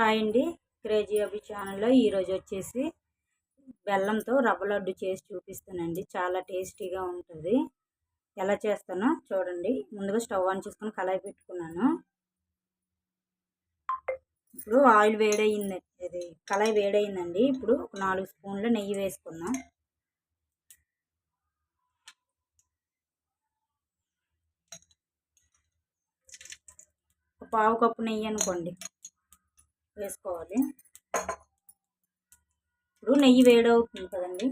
Hi అండి. Crazy అభి ఛానల్లో ఈరోజు వచ్చేసి బెల్లంతో రవ్వ లడ్డు చేసి చూపిస్తానండి. చాలా టేస్టీగా ఉంటుంది. ఎలా చేస్తానో చూడండి. ముందుగా స్టవ్ ఆన్ చేసుకొని కళాయి పెట్టుకున్నాను. ఇప్పుడు ఆయిల్ వేడయింది. ఇది కళాయి వేడయిందండి. ఇప్పుడు ఒక నాలుగు స్పూన్ల నెయ్యి వేసుకున్నాం పావు కప్పు నెయ్యి అనుకోండి. వేసుకోవాలి. ఇప్పుడు నెయ్యి వేడవుతుంది కదండి.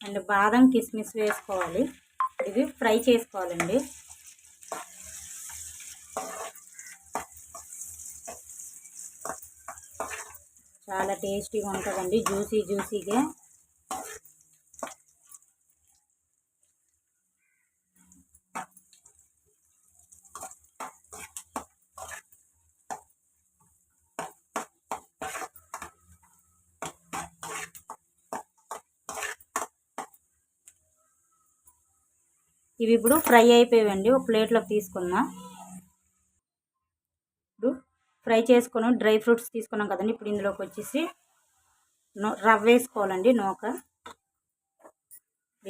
అండ్ బాదం కిస్మిస్ వేసుకోవాలి. ఇవి ఫ్రై చేసుకోవాలండి. చాలా టేస్టీగా ఉంటుందండి. జ్యూసీ జ్యూసీగా. ఇవి ఇప్పుడు ఫ్రై అయిపోయాయండి. ఒక ప్లేట్లోకి తీసుకుందాం. ఇప్పుడు ఫ్రై చేసుకొని డ్రై ఫ్రూట్స్ తీసుకున్నాం కదండి. ఇప్పుడు ఇందులోకి వచ్చేసి రవ్వ వేసుకోవాలండి నూక.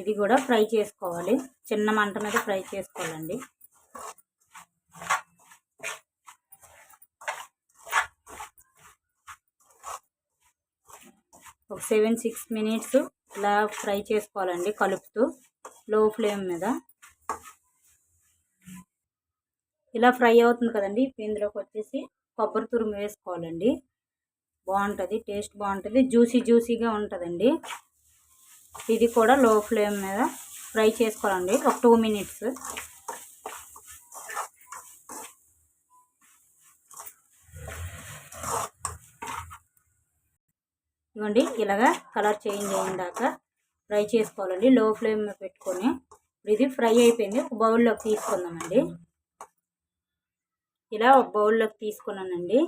ఇది కూడా ఫ్రై చేసుకోవాలి. చిన్న మంట మీద ఫ్రై చేసుకోవాలండి. ఒక సెవెన్ సిక్స్ మినిట్స్ ఇలా ఫ్రై చేసుకోవాలండి కలుపుతూ లో ఫ్లేమ్ మీద. ఇలా ఫ్రై అవుతుంది కదండి. ఇప్పుడు ఇందులోకి వచ్చేసి కొబ్బరి తురుము వేసుకోవాలండి. బాగుంటుంది. టేస్ట్ బాగుంటుంది. జ్యూసీ జ్యూసీగా ఉంటుందండి. ఇది కూడా లో ఫ్లేమ్ మీద ఫ్రై చేసుకోవాలండి. ఒక టూ మినిట్స్. ఇవ్వండి. ఇలాగా కలర్ చేంజ్ అయిన దాకా ఫ్రై చేసుకోవాలండి. లో ఫ్లేమ్ పెట్టుకొని. ఇది ఫ్రై అయిపోయింది. ఒక బౌల్లోకి తీసుకుందామండి. ఇలా ఒక బౌల్లోకి తీసుకున్నానండి.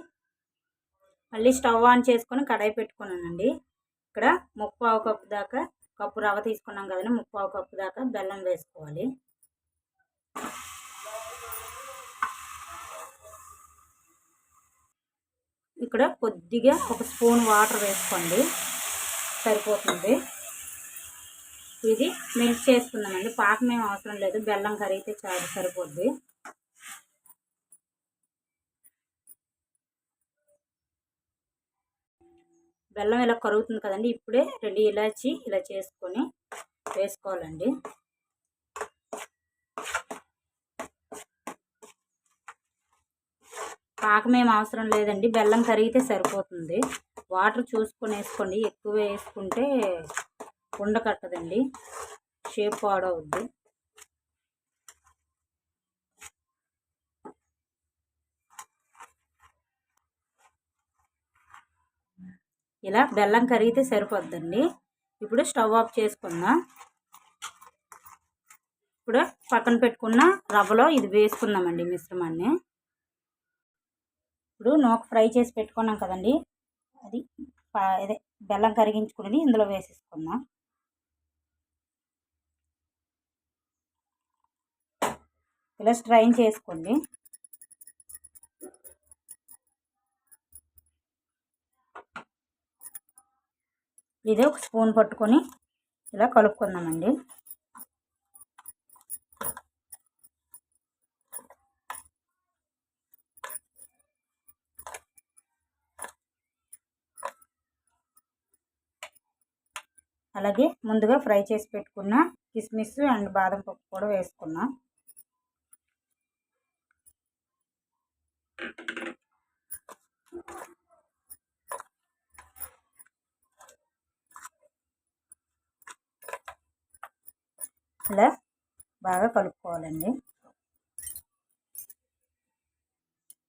మళ్ళీ స్టవ్ ఆన్ చేసుకొని కడాయి పెట్టుకున్నానండి. ఇక్కడ ముప్పావు కప్పు దాకా కప్పు రవ్వ తీసుకున్నాం కదండి. ముప్పావు కప్పు దాకా బెల్లం వేసుకోవాలి. ఇక్కడ కొద్దిగా ఒక స్పూన్ వాటర్ వేసుకోండి. సరిపోతుంది. ఇది మిల్క్ చేసుకుందామండి పాకం ఏం అవసరం లేదు. బెల్లం కరిగితే చాలా సరిపోద్ది. బెల్లం ఇలా కరుగుతుంది కదండి ఇప్పుడే రెండు ఇలాచి ఇలా చేసుకొని వేసుకోవాలండి. పాకమేం అవసరం లేదండి బెల్లం కరిగితే సరిపోతుంది. వాటర్ చూసుకొని వేసుకోండి ఎక్కువ వేసుకుంటే ఉండకట్టదండి షేప్ పాడవుద్ది. ఇలా బెల్లం కరిగితే సరిపోద్దండి. ఇప్పుడు స్టవ్ ఆఫ్ చేసుకుందాం ఇప్పుడు పక్కన పెట్టుకున్న రవ్వలో ఇది వేసుకుందామండి మిశ్రమాన్ని. ఇప్పుడు నూక ఫ్రై చేసి పెట్టుకున్నాం కదండి. అది అదే బెల్లం కరిగించుకునేది ఇందులో వేసేసుకుందాం. ఇలా స్ట్రైన్ చేసుకోండి. ఇది ఒక స్పూన్ పట్టుకొని ఇలా కలుపుకుందామండి. అలాగే ముందుగా ఫ్రై చేసి పెట్టుకున్న కిస్మిస్ అండ్ బాదం పప్పు కూడా వేసుకున్నాం ఇలా బాగా కలుపుకోవాలండి.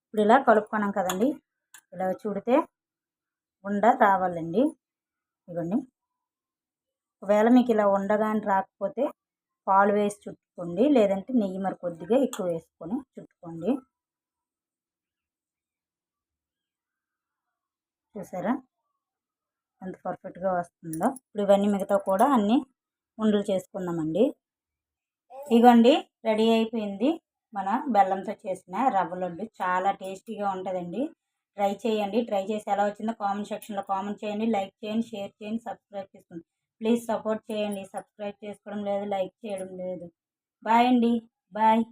ఇప్పుడు ఇలా కలుపుకున్నాం కదండి. ఇలా చూడితే ఉండ రావాలండి. ఇవ్వండి ఒకవేళ మీకు ఇలా ఉండగాని రాకపోతే పాలు వేసి చుట్టుకోండి. లేదంటే నెయ్యి మరి కొద్దిగా ఎక్కువ వేసుకొని చుట్టుకోండి. చూసారా? ఎంత పర్ఫెక్ట్గా వస్తుందో. ఇప్పుడు ఇవన్నీ మిగతా కూడా అన్నీ ఉండలు చేసుకుందామండి. ఇగోండి రెడీ అయిపోయింది మన బెల్లంతో చేసిన రవ్వ లడ్డు. చాలా టేస్టీగా ఉంటుందండి. ట్రై చేయండి. ట్రై చేసి ఎలా వచ్చిందో కామెంట్ సెక్షన్లో కామెంట్ చేయండి. లైక్ చేయండి షేర్ చేయండి సబ్స్క్రైబ్ చేసుకోండి. ప్లీజ్ సపోర్ట్ చేయండి. సబ్స్క్రైబ్ చేసుకోవడం లేదు లైక్ చేయడం లేదు. బాయ్ అండి. బాయ్.